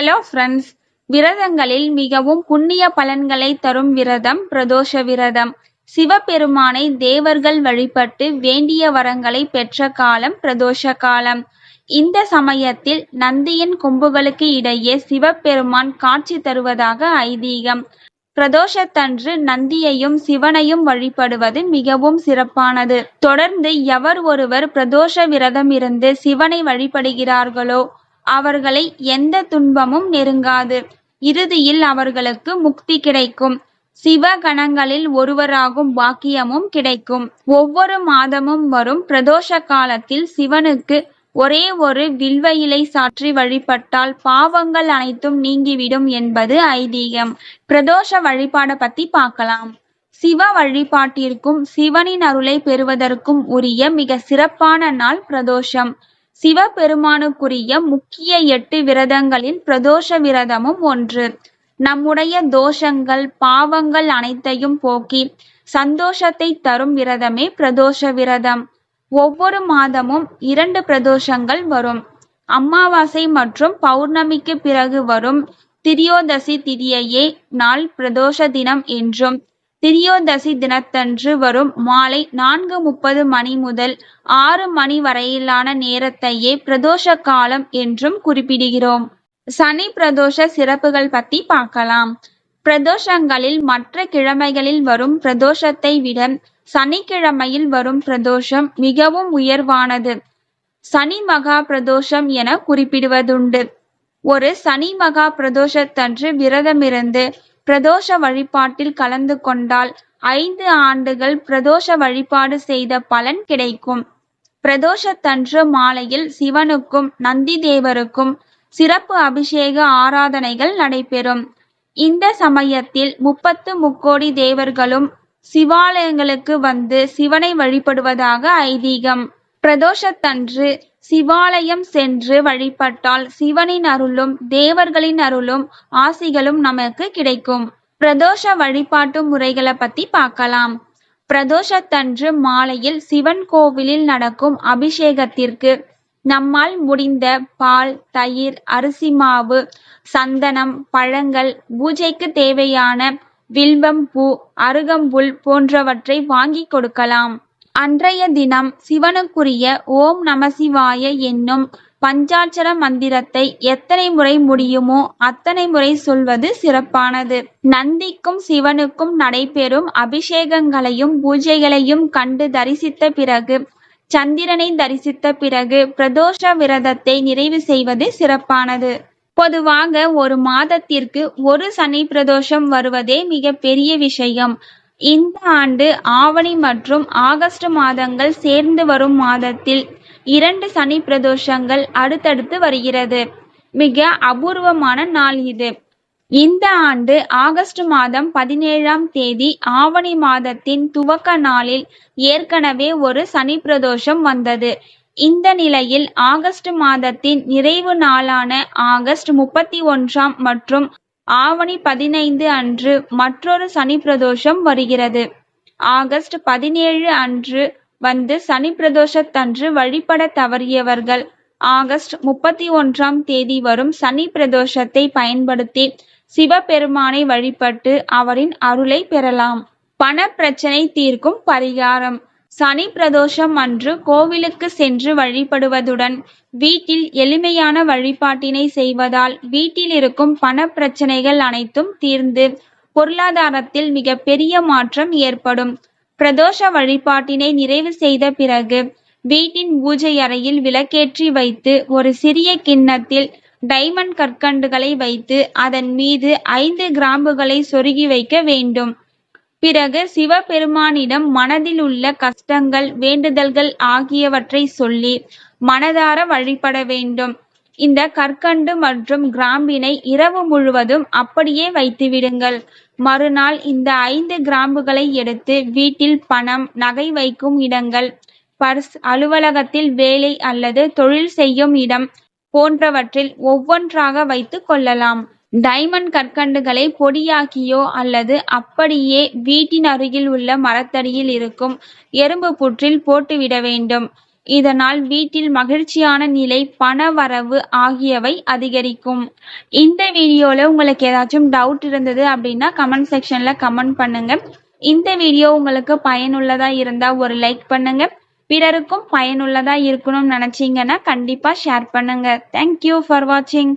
Hello friends விரதங்களில் மிகவும் புண்ணிய பலன்களை தரும் விரதம் பிரதோஷ விரதம். சிவபெருமானை தேவர்கள் வழிபட்டு வேண்டிய வரங்களை பெற்ற காலம் பிரதோஷ காலம். இந்த சமயத்தில் நந்தியின் கொம்புகளுக்கு இடையே சிவபெருமான் காட்சி தருவதாக ஐதீகம். பிரதோஷத்தன்று நந்தியையும் சிவனையும் வழிபடுவது மிகவும் சிறப்பானது. தொடர்ந்து எவர் ஒருவர் பிரதோஷ விரதம் இருந்து சிவனை வழிபடுகிறார்களோ அவர்களை எந்த துன்பமும் நெருங்காது. இறுதியில் அவர்களுக்கு முக்தி கிடைக்கும். சிவகணங்களில் ஒருவராகும் பாக்கியமும் கிடைக்கும். ஒவ்வொரு மாதமும் வரும் பிரதோஷ காலத்தில் சிவனுக்கு ஒரே ஒரு வில்வ இலை சாற்றி வழிபட்டால் பாவங்கள் அனைத்தும் நீங்கிவிடும் என்பது ஐதீகம். பிரதோஷ வழிபாட பத்தி பார்க்கலாம். சிவ வழிபாட்டிற்கும் சிவனின் அருளை பெறுவதற்கும் உரிய மிக சிறப்பான நாள் பிரதோஷம். சிவபெருமானுக்குரிய முக்கிய எட்டு விரதங்களில் பிரதோஷ விரதமும் ஒன்று. நம்முடைய தோஷங்கள் பாவங்கள் அனைத்தையும் போக்கி சந்தோஷத்தை தரும் விரதமே பிரதோஷ விரதம். ஒவ்வொரு மாதமும் இரண்டு பிரதோஷங்கள் வரும். அமாவாசை மற்றும் பௌர்ணமிக்கு பிறகு வரும் திரியோதசி திதியையே நாள் பிரதோஷ தினம் என்றும் திரியோதசி தினத்தன்று வரும் மாலை நான்கு முப்பது மணி முதல் ஆறு மணி வரையிலான நேரத்தையே பிரதோஷ காலம் என்றும் குறிப்பிடுகிறோம். சனி பிரதோஷ சிறப்புகள் பத்தி பார்க்கலாம். பிரதோஷங்களில் மற்ற கிழமைகளில் வரும் பிரதோஷத்தை விட சனிக்கிழமையில் வரும் பிரதோஷம் மிகவும் உயர்வானது. சனி மகா பிரதோஷம் என குறிப்பிடுவதுண்டு. ஒரு சனி மகா பிரதோஷத்தன்று விரதமிருந்து பிரதோஷ வழிபாட்டில் கலந்து கொண்டால் ஐந்து ஆண்டுகள் பிரதோஷ வழிபாடு செய்த பலன் கிடைக்கும். பிரதோஷத்தன்று மாலையில் சிவனுக்கும் நந்தி தேவருக்கும் சிறப்பு அபிஷேக ஆராதனைகள் நடைபெறும். இந்த சமயத்தில் முப்பத்து முக்கோடி தேவர்களும் சிவாலயங்களுக்கு வந்து சிவனை வழிபடுவதாக ஐதீகம். பிரதோஷத்தன்று சிவாலயம் சென்று வழிபட்டால் சிவனின் அருளும் தேவர்களின் அருளும் ஆசிகளும் நமக்கு கிடைக்கும். பிரதோஷ வழிபாட்டு முறைகளை பத்தி பார்க்கலாம். பிரதோஷத்தன்று மாலையில் சிவன் கோவிலில் நடக்கும் அபிஷேகத்திற்கு நம்மால் முடிந்த பால் தயிர் அரிசி மாவு சந்தனம் பழங்கள் பூஜைக்கு தேவையான வில்வம் பூ அருகம்புல் போன்றவற்றை வாங்கி கொடுக்கலாம். அன்றைய தினம் சிவனுக்குரிய ஓம் நமசிவாய என்னும் பஞ்சாட்சர மந்திரத்தை எத்தனை முறை முடியுமோ அத்தனை முறை சொல்வது சிறப்பானது. நந்திக்கும் சிவனுக்கும் நடைபெறும் அபிஷேகங்களையும் பூஜைகளையும் கண்டு தரிசித்த பிறகு சந்திரனை தரிசித்த பிறகு பிரதோஷ விரதத்தை நிறைவு செய்வது சிறப்பானது. பொதுவாக ஒரு மாதத்திற்கு ஒரு சனி பிரதோஷம் வருவதே மிக பெரிய விஷயம். இந்த ஆண்டு ஆவணி மற்றும் ஆகஸ்ட் மாதங்கள் சேர்ந்து வரும் மாதத்தில் இரண்டு சனி பிரதோஷங்கள் அடுத்தடுத்து வருகிறது. மிக அபூர்வமான நாள் இது. இந்த ஆண்டு ஆகஸ்ட் மாதம் பதினேழாம் தேதி ஆவணி மாதத்தின் துவக்க நாளில் ஏற்கனவே ஒரு சனி பிரதோஷம் வந்தது. இந்த நிலையில் ஆகஸ்ட் மாதத்தின் நிறைவு நாளான ஆகஸ்ட் முப்பத்தி ஒன்றாம் மற்றும் ஆவணி பதினைந்து அன்று மற்றொரு சனி பிரதோஷம் வருகிறது. ஆகஸ்ட் பதினேழு அன்று வந்து சனி பிரதோஷத்தன்று வழிபட தவறியவர்கள். ஆகஸ்ட் முப்பத்தி ஒன்றாம் தேதி வரும் சனி பிரதோஷத்தை பயன்படுத்தி சிவபெருமானை வழிபட்டு அவரின் அருளை பெறலாம். பண பிரச்சனை தீர்க்கும் பரிகாரம். சனி பிரதோஷம் அன்று கோவிலுக்கு சென்று வழிபடுவதுடன் வீட்டில் எளிமையான வழிபாட்டினை செய்வதால் வீட்டில் இருக்கும் பண பிரச்சனைகள் அனைத்தும் தீர்ந்து பொருளாதாரத்தில் மிக பெரிய மாற்றம் ஏற்படும். பிரதோஷ வழிபாட்டினை நிறைவு செய்த பிறகு வீட்டின் பூஜை அறையில் விளக்கேற்றி வைத்து ஒரு சிறிய கிண்ணத்தில் டைமண்ட் கற்கண்டுகளை வைத்து அதன் மீது ஐந்து கிராம்புகளை சொருகி வைக்க வேண்டும். பிறகு சிவபெருமானிடம் மனதில் உள்ள கஷ்டங்கள் வேண்டுதல்கள் ஆகியவற்றை சொல்லி மனதார வழிபட வேண்டும். இந்த கற்கண்டு மற்றும் கிராம்பினை இரவு முழுவதும் அப்படியே வைத்துவிடுங்கள். மறுநாள் இந்த ஐந்து கிராம்புகளை எடுத்து வீட்டில் பணம் நகை வைக்கும் இடங்கள் பர்ஸ் அலுவலகத்தில் வேலை அல்லது தொழில் செய்யும் இடம் போன்றவற்றில் ஒவ்வொன்றாக வைத்து கொள்ளலாம். டைமண்ட் கற்கண்டுகளை பொடியாக்கியோ அல்லது அப்படியே வீட்டின் அருகில் உள்ள மரத்தடியில் இருக்கும் எறும்பு புற்றில் போட்டுவிட வேண்டும் இதனால் வீட்டில் மகிழ்ச்சியான நிலை, பணவரவு ஆகியவை அதிகரிக்கும். இந்த வீடியோல உங்களுக்கு ஏதாச்சும் டவுட் இருந்தது அப்படின்னா கமெண்ட் செக்ஷன்ல கமெண்ட் பண்ணுங்க. இந்த வீடியோ உங்களுக்கு பயனுள்ளதா இருந்தா ஒரு லைக் பண்ணுங்க. பிறருக்கும் பயனுள்ளதா இருக்கணும்னு நினைச்சீங்கன்னா கண்டிப்பா ஷேர் பண்ணுங்க. தேங்க்யூ ஃபார் வாட்சிங்.